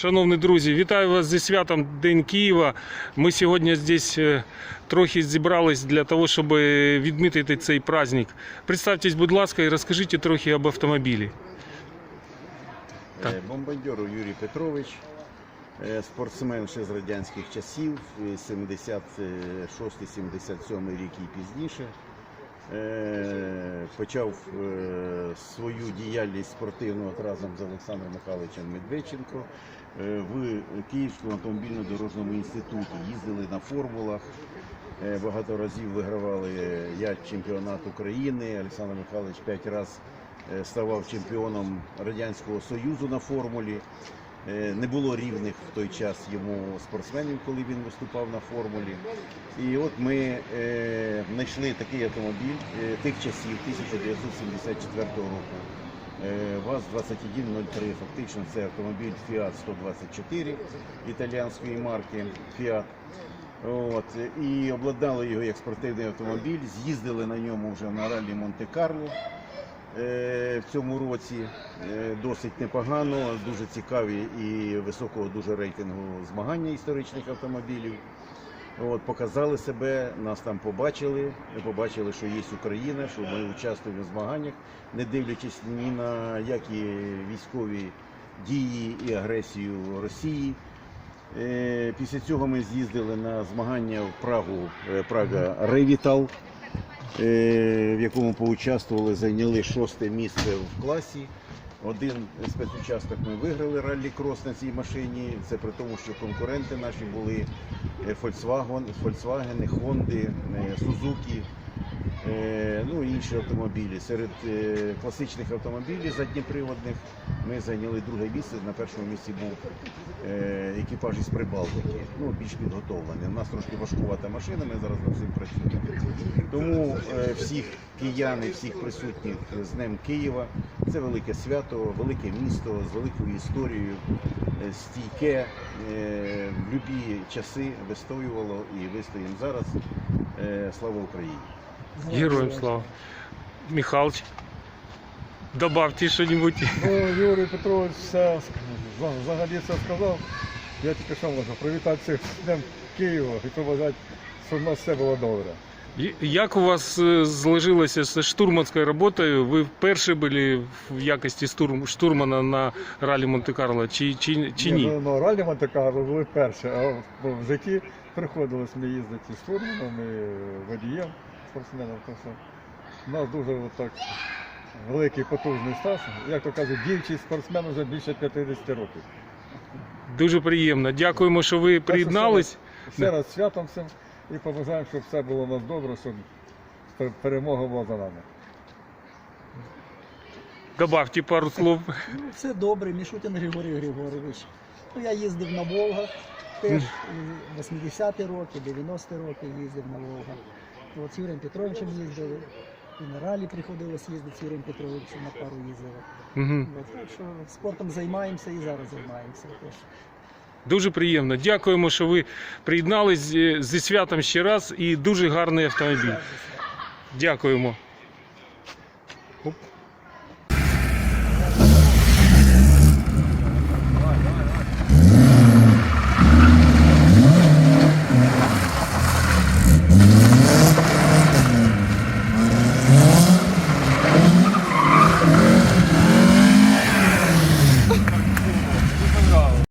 Шановні друзі, вітаю вас зі святом День Києва. Ми сьогодні здесь е, трохи зібрались для того, щоб е, відмітити цей праздник. Представтесь, будь ласка, і розкажіть трохи об автомобілі. Так. Е, Юрій Петрович, спортсмен ще з радянських часів, е, 76-77 рік і пізніше. Е, Почав е, свою діяльність спортивну разом з Олександром Михайловичем Медведченко е, в Київському автомобільно-дорожньому інституті. Їздили на формулах, багато разів вигравали я чемпіонат України. Олександр Михайлович п'ять разів ставав чемпіоном Радянського Союзу на формулі. Е, Не було рівних в той час йому спортсменів, коли він виступав на формулі. І от ми е, знайшли такий автомобіль е, тих часів 1974 року. Е, ВАЗ-2103, фактично це автомобіль Fiat 124 італіянської марки Fiat. От, і обладнали його як спортивний автомобіль, з'їздили на ньому вже на ралі Монте-Карло в цьому році. Е, Досить непогано, дуже цікаві і високого дуже рейтингу змагання історичних автомобілів. От, показали себе, нас там побачили. Ми побачили, що є Україна, що ми участвуємо в змаганнях, не дивлячись ні на які військові дії і агресію Росії. Е, Після цього ми з'їздили на змагання в Прагу, е, Прага Ревітал, е, в якому поучаствували, зайняли шосте місце в класі. Один спецучасток ми виграли раллі-крос на цій машині. Це при тому, що конкуренти наші були е, Volkswagen, Volkswagen Honda, е, Suzuki, е, ну інші автомобілі. Серед е, класичних автомобілів задніприводних ми зайняли друге місце. На першому місці був е, екіпаж із Прибалтики, ну більш підготовлений. У нас трошки важкувата машина, ми зараз над цим працюємо. Тому е, всіх киян і всіх присутніх з Днем Києва. Це велике свято, велике місто з великою історією, е, стійке е, в любі часи вистоювало і вистоїмо зараз. Е, Слава Україні! Героям слава. Михайлович, добавте що-нибудь. Ну, Юрій Петрович все взагалі все сказав. Я тільки що можу привітати всіх з Днем Києва і побажати, щоб у нас все було добре. Як у вас е, зложилося з штурманською роботою? Ви вперше були в якості штурм, штурмана на ралі Монте-Карло чи, чи, чи ні? Ну, ну, ралі Монте-Карло були перші, а в, в житті приходилось мені їздити і штурманом, і водієм, спортсменом. то що У нас дуже так великий потужний стаж. Як то кажуть, діючий спортсмен вже більше 50 років. Дуже приємно. Дякуємо, що ви приєднались. Ще раз святом всім і побажаємо, щоб все було у нас добре, щоб перемога була за нами. Добавте пару слов. Ну, все добре, Мішутин Григорій Григорович. Ну, я їздив на Волгах теж 80-ті роки, 90-ті роки їздив на Волгах от з Юрієм Петровичем їздили, і на ралі приходилось їздити з Юрієм Петровичем на пару їздили. Угу. От, так що спортом займаємося і зараз займаємося теж. Дуже приємно. Дякуємо, що ви приєднались е, зі- святом ще раз і дуже гарний автомобіль. Дякуємо. Оп.